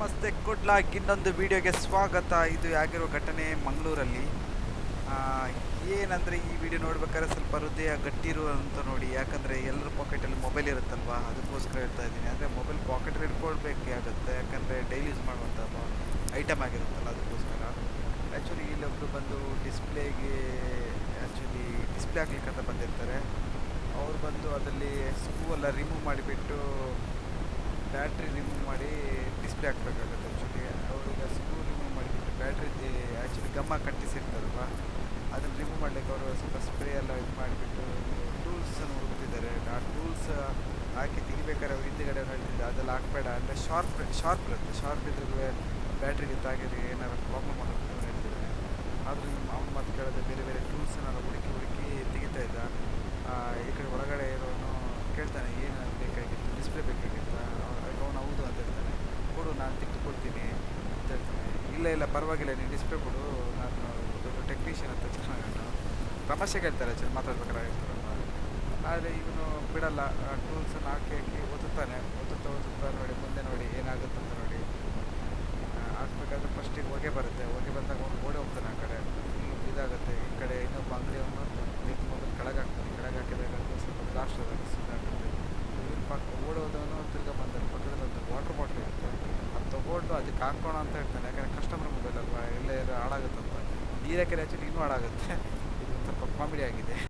ನಮಸ್ತೆ, good luck. ಇನ್ನೊಂದು ವಿಡಿಯೋಗೆ ಸ್ವಾಗತ. ಇದು ಆಗಿರೋ ಘಟನೆ ಮಂಗಳೂರಲ್ಲಿ. ಏನಂದರೆ ಈ ವಿಡಿಯೋ ನೋಡ್ಬೇಕಾದ್ರೆ ಸ್ವಲ್ಪ ಹೃದಯ ಗಟ್ಟಿರು ಅಂತ ನೋಡಿ. ಯಾಕಂದರೆ ಎಲ್ಲರ ಪಾಕೆಟಲ್ಲಿ ಮೊಬೈಲ್ ಇರುತ್ತಲ್ವಾ? ಅದಕ್ಕೋಸ್ಕರ ಹೇಳ್ತಾ ಇದ್ದೀನಿ. ಅಂದರೆ ಮೊಬೈಲ್ ಪಾಕೆಟಲ್ಲಿ ಇಟ್ಕೊಳ್ಬೇಕೇ ಆಗುತ್ತೆ ಯಾಕಂದರೆ ಡೈಲಿ ಯೂಸ್ ಮಾಡುವಂಥ ಐಟಮ್ ಆಗಿರುತ್ತಲ್ಲ ಅದಕ್ಕೋಸ್ಕರ. ಆ್ಯಕ್ಚುಲಿ ಇಲ್ಲೊಬ್ಬರು ಬಂದು ಡಿಸ್ಪ್ಲೇಗೆ ಆ್ಯಕ್ಚುಲಿ ಡಿಸ್ಪ್ಲೇ ಹಾಕ್ಲಿಕ್ಕಂತ ಬಂದಿರ್ತಾರೆ. ಅವ್ರು ಬಂದು ಅದರಲ್ಲಿ ಸ್ಕೂ ಎಲ್ಲ ರಿಮೂವ್ ಮಾಡಿಬಿಟ್ಟು ಬ್ಯಾಟ್ರಿ ರಿಮೂವ್ ಮಾಡಿ ಡಿಸ್ಪ್ಲೇ ಹಾಕ್ಬೇಕಾಗುತ್ತೆ ಆ್ಯಕ್ಚುಲಿ ಅವ್ರಿಗೆ ಸ್ಕ್ರೂ ರಿಮೂವ್ ಮಾಡಿಬಿಟ್ಟು ಬ್ಯಾಟ್ರಿ ಆ್ಯಕ್ಚುಲಿ ಗಮ್ಮ ಕಟ್ಟಿಸಿರ್ತಾರಲ್ವ? ಅದನ್ನು ರಿಮೂವ್ ಮಾಡಲಿಕ್ಕೆ ಅವರು ಸ್ವಲ್ಪ ಸ್ಪ್ರೇ ಎಲ್ಲ ಇದು ಮಾಡಿಬಿಟ್ಟು ಟೂಲ್ಸನ್ನು ಹುಡುಕ್ತಿದ್ದಾರೆ. ಆ ಟೂಲ್ಸ್ ಹಾಕಿ ತೆಗಿಬೇಕಾದ್ರೆ ಅವ್ರು ಹಿಂದೆಗಡೆ ಹೇಳ್ತಿದ್ದೆ? ಅದೆಲ್ಲ ಹಾಕ್ಬೇಡ ಅಂದರೆ ಶಾರ್ಪ್ ಶಾರ್ಪ್ ಇರುತ್ತೆ. ಶಾರ್ಪ್ ಇದ್ರೆ ಬ್ಯಾಟ್ರಿಗೆ ತಾಗಿದ್ರೆ ಏನಾರು ಪ್ರಾಬ್ಲಮ್ ಆಗುತ್ತೆ ಅಂತ ಹೇಳ್ತಿದ್ದಾರೆ. ಆದರೂ ಅವ್ನ ಮಾತು ಕೇಳಿದ್ರೆ ಬೇರೆ ಬೇರೆ ಟೂಲ್ಸನ್ನೆಲ್ಲ ಹುಡುಕಿ ಹುಡುಕಿ ತೆಗಿತಾ ಇದ್ದ ಆ, ಈ ಕಡೆ ಒಳಗಡೆ ಇರೋನು ಕೇಳ್ತಾನೆ ಏನು ಬೇಕಾಗಿತ್ತು ಡಿಸ್ಪ್ಲೇ ಬೇಕಾಗಿತ್ತ ಅವನು ಹೌದು ಅಂತ ಹೇಳ್ತಾನೆ ಕೊಡು ನಾನು ತೆಗೆದು ಕೊಡ್ತೀನಿ ಅಂತ ಹೇಳ್ತಾನೆ ಇಲ್ಲ ಇಲ್ಲ, ಪರವಾಗಿಲ್ಲ, ನೀನು ಡಿಸ್ಪ್ಲೇ ಕೊಡು, ನಾನು ದೊಡ್ಡ ಟೆಕ್ನಿಷಿಯನ್ ಅಂತ ಚೆನ್ನಾಗಿ ತಮಾಷೆಗೆ ಹೇಳ್ತಾರೆ ಚೆನ್ನಾಗಿ ಹೇಳ್ತಾರಲ್ವ ಆದರೆ ಇವನು ಬಿಡಲ್ಲ ಟೂಲ್ಸನ್ನು ಹಾಕಿ ಹಾಕಿ ಓದುತ್ತಾನೆ. ಓದುತ್ತಾ ಓದುತ್ತಾ ನೋಡಿ, ಮುಂದೆ ನೋಡಿ, ಏನಾಗುತ್ತೆ ಅಂತ ನೋಡಿ. ಹಾಕ್ಬೇಕಾದ್ರೆ ಫಸ್ಟಿಗೆ ಹೊಗೆ ಬರುತ್ತೆ. ಹೊಗೆ ಬಂದಾಗ ಅವ್ನು ಓಡಿ ಹೋಗ್ತಾನೆ ಆ ಕಡೆ. ಇದಾಗುತ್ತೆ. ಈ ಕಡೆ ಇನ್ನೊಬ್ಬ ಅಂಗಡಿಯವನು ನಿಂತು ಮೊದಲು ಕೆಳಗೆ ಹಾಕ್ತಾನೆ. ಕೆಳಗೆ ಹಾಕಿದಾಗ ಸ್ವಲ್ಪ ಬ್ಲಾಸ್ಟ್ ಆಗುತ್ತೆ ಸುದ್ದಾಗುತ್ತೆ ಓಡೋದವನು ತಿರ್ಗಾ ಬಂದಾನೆ. ಪಕ್ಕದಲ್ಲಿ ಅದಕ್ಕೆ ಹಾಕೋಣ ಅಂತ ಹೇಳ್ತಾನೆ. ಯಾಕಂದರೆ ಕಸ್ಟಮರ್ ಮೊಬೈಲ್ ಅಲ್ವಾ? ಎಲ್ಲೇ ಹಾಳಾಗುತ್ತಂತ. ನೀರಕ್ಕೆ ಆ್ಯಕ್ಚುಲಿ ಇನ್ನೂ ಹಾಳಾಗುತ್ತೆ. ಇದು ಸ್ವಲ್ಪ ಕಾಮಿಡಿ ಆಗಿದೆ.